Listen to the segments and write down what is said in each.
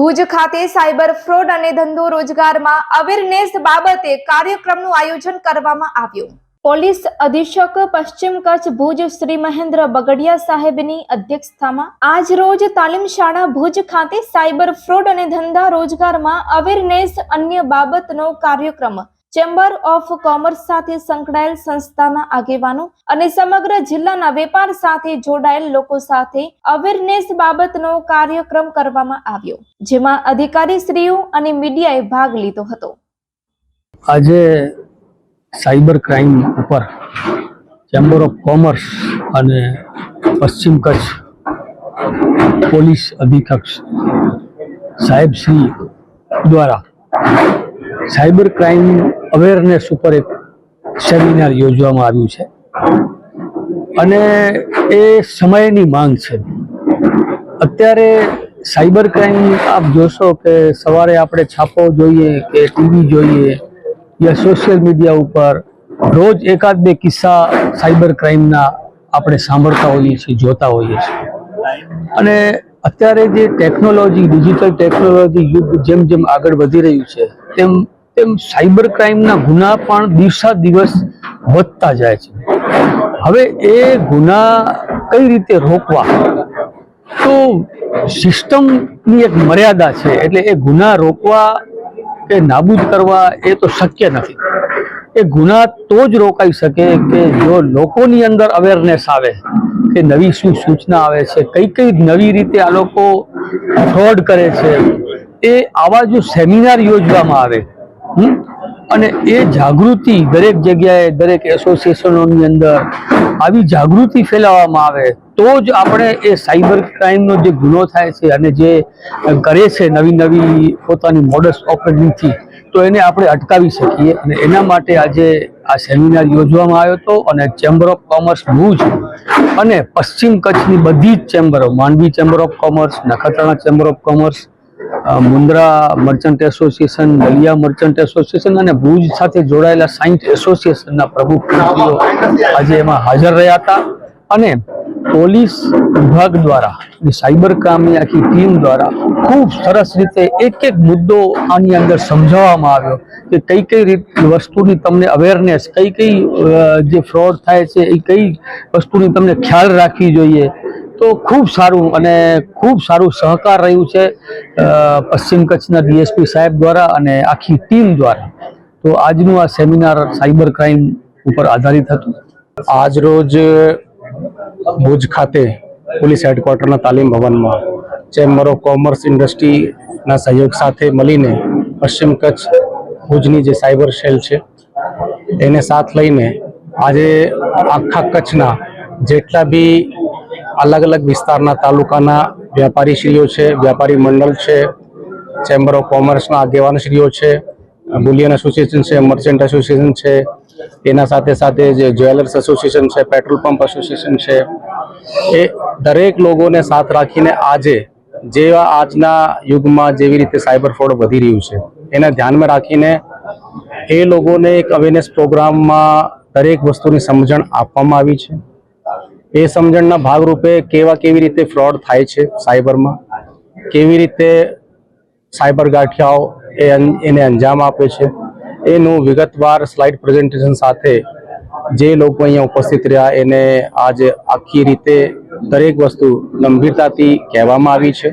ભુજ ખાતે cyber fraud અને ધંધો રોજગારમાં અવેરનેસ બાબતે કાર્યક્રમનું આયોજન કરવામાં આવ્યું. પોલીસ અધિક્ષક પશ્ચિમ કચ્છ ભુજ શ્રી મહેન્દ્ર બગડિયા સાહેબની અધ્યક્ષતામાં આજ રોજ તાલીમ શાળા ભુજ ખાતે સાયબર ફ્રોડ અને ધંધા રોજગારમાં અવેરનેસ અન્ય બાબતનો કાર્યક્રમ ચેમ્બર ઓફ કોમર્સ સાથે સંકળાયેલ સંસ્થાના આગેવાનો અને સમગ્ર જિલ્લાના વેપાર સાથે જોડાયેલ લોકો સાથે અવેરનેસ બાબતનો કાર્યક્રમ કરવામાં આવ્યો, જેમાં અધિકારી શ્રીઓ અને મીડિયાએ ભાગ લીધો હતો. આજે સાયબર ક્રાઇમ ઉપર ચેમ્બર ઓફ કોમર્સ અને પશ્ચિમ કચ્છ પોલીસ અધિકક્ષ સાહેબ શ્રી દ્વારા સાયબર ક્રાઇમ અવેરનેસ ઉપર એક સેમિનાર યોજવામાં આવ્યું છે. અને એ સમયની માંગ છે. અત્યારે સાયબર ક્રાઇમ આપ જોશો કે સવારે આપણે છાપો જોઈએ કે ટીવી જોઈએ યા સોશિયલ મીડિયા ઉપર રોજ એકાદ બે કિસ્સા સાયબર ક્રાઇમના આપણે સાંભળતા હોઈએ છીએ, જોતા હોઈએ છીએ. અને અત્યારે જે ટેકનોલોજી ડિજિટલ ટેકનોલોજી યુગ જેમ જેમ આગળ વધી રહ્યું છે, તેમ તેમ સાયબર ક્રાઇમના ગુના પણ દિવસા દિવસ વધતા જાય છે. હવે એ ગુના કઈ રીતે રોકવા? તો સિસ્ટમની એક મર્યાદા છે, એટલે એ ગુના રોકવા કે નાબૂદ કરવા એ તો શક્ય નથી. એ ગુના તો જ રોકાઈ શકે કે જો લોકોની અંદર અવેરનેસ આવે, કે નવી શું સૂચના આવે છે, કઈ કઈ નવી રીતે આ લોકો ફ્રોડ કરે છે. એ આવા જો સેમિનાર યોજવામાં આવે અને એ જાગૃતિ દરેક જગ્યાએ, દરેક એસોસિએશનોની અંદર આવી જાગૃતિ ફેલાવવામાં આવે, તો જ આપણે એ સાયબર ક્રાઇમનો જે ગુનો થાય છે અને જે કરે છે નવી નવી પોતાની મોડસ ઓપરેટિંગથી તો એને આપણે અટકાવી શકીએ. અને એના માટે આજે આ સેમિનાર યોજવામાં આવ્યો હતો અને ચેમ્બર ઓફ કોમર્સ ભુજ અને પશ્ચિમ કચ્છની બધી જ ચેમ્બરો Mandvi chamber of commerce Nakhatrana chamber of commerce Mundra merchant association, Naliya merchant association અને ભુજ સાથે જોડાયેલા સાયન્સ એસોસિએશનના પ્રમુખ આજે એમાં હાજર રહ્યા હતા. અને પોલીસ વિભાગ દ્વારા સાયબર ક્રાઇમની આખી ટીમ દ્વારા ખૂબ સરસ રીતે એક એક મુદ્દો આની અંદર સમજાવવામાં આવ્યો કે કઈ કઈ રીત વસ્તુની તમને અવેરનેસ કઈ કઈ જે ફ્રોડ થાય છે, એ કઈ વસ્તુની તમને ખ્યાલ રાખવી જોઈએ તો ખૂબ સારું અને ખૂબ સારું સહકાર રહ્યું છે પશ્ચિમ કચ્છના ડીએસપી સાહેબ દ્વારા અને આખી ટીમ દ્વારા. તો આજનું આ સેમિનાર સાયબર ક્રાઇમ ઉપર આધારિત હતું. આજ રોજ ભુજ ખાતે પોલીસ હેડક્વાર્ટરના તાલીમ ભવનમાં ચેમ્બર ઓફ કોમર્સ ઇન્ડસ્ટ્રીના સહયોગ સાથે મળીને પશ્ચિમ કચ્છ ભુજની જે સાયબર સેલ છે, એને સાથ લઈને આજે આખા કચ્છના જેટલા બી અલગ અલગ વિસ્તારના તાલુકાના વ્યાપારીશ્રીઓ છે, વ્યાપારી મંડળ છે, ચેમ્બર ઓફ કોમર્સના આગેવાનશ્રીઓ છે, બુલિયન એસોસિએશન છે, મર્ચન્ટ એસોસિએશન છે, એના સાથે સાથે જે જ્વેલર્સ એસોસિએશન છે, પેટ્રોલ પંપ એસોસિએશન છે. એ દરેક લોકોને સાથ રાખીને આજે જેવા આજના યુગમાં જેવી રીતે સાયબર ફ્રોડ વધી રહ્યું છે, એને ધ્યાનમાં રાખીને એ લોકોને એક અવેરનેસ પ્રોગ્રામમાં દરેક વસ્તુની સમજણ આપવામાં આવી છે. એ સમજણના ભાગરૂપે કેવા કેવી રીતે ફ્રોડ થાય છે સાયબરમાં? કેવી રીતે સાયબર ગાંઠિયાઓ એ એને અંજામ આપે છે? એનું વિગતવાર સ્લાઇડ પ્રેઝન્ટેશન સાથે જે લોકો અહીંયા ઉપસ્થિત રહ્યા, એને આજે આખી રીતે દરેક વસ્તુ ગંભીરતાથી કહેવામાં આવી છે.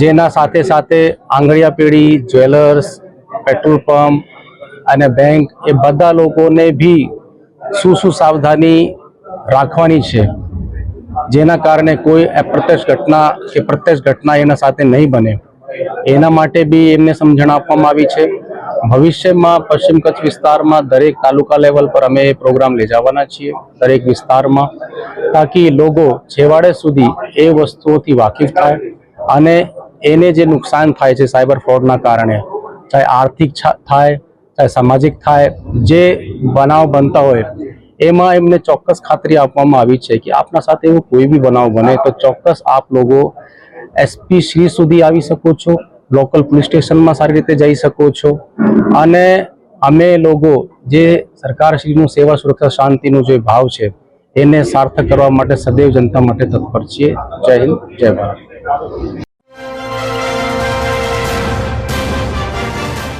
જેના સાથે સાથે આંગળિયા પેઢી, જ્વેલર્સ, પેટ્રોલ પંપ અને બેંક એ બધા લોકોને બી શું શું સાવધાની રાખવાની છે. જેના કારણે કોઈ અપ્રત્યક્ષ ઘટના કે પ્રત્યક્ષ ઘટના એના સાથે નહીં બને. એના માટે બી એમને સમજણ આપવામાં આવી છે. ભવિષ્યમાં પશ્ચિમ કચ્છ વિસ્તારમાં દરેક તાલુકા લેવલ પર અમે પ્રોગ્રામ લઈ જવાના છીએ. દરેક વિસ્તારમાં, તાકી લોકો છેવાડે સુધી એ વસ્તુઓથી વાકેફ થાય અને એને જે નુકસાન થાય છે સાયબર ફ્રોડના કારણે, ચાહે આર્થિક થાય, ચાહે સામાજિક થાય, જે બનાવ બનતા હોય એમાં એમને ચોક્કસ ખાતરી આપવામાં આવી છે કે આપના સાથે એવું કોઈ બી બનાવ બને તો ચોક્કસ આપ લોકો એસપી શ્રી સુધી આવી શકો છો લોકલ પોલીસ સ્ટેશનમાં સારી રીતે જઈ શકો છો. અને અમે લોકો જે સરકારશ્રીનું સેવા સુરક્ષા શાંતિનું જે ભાવ છે, એને સાર્થક કરવા માટે સદૈવ જનતા માટે તત્પર છીએ. જય હિન્દ, જય ભારત.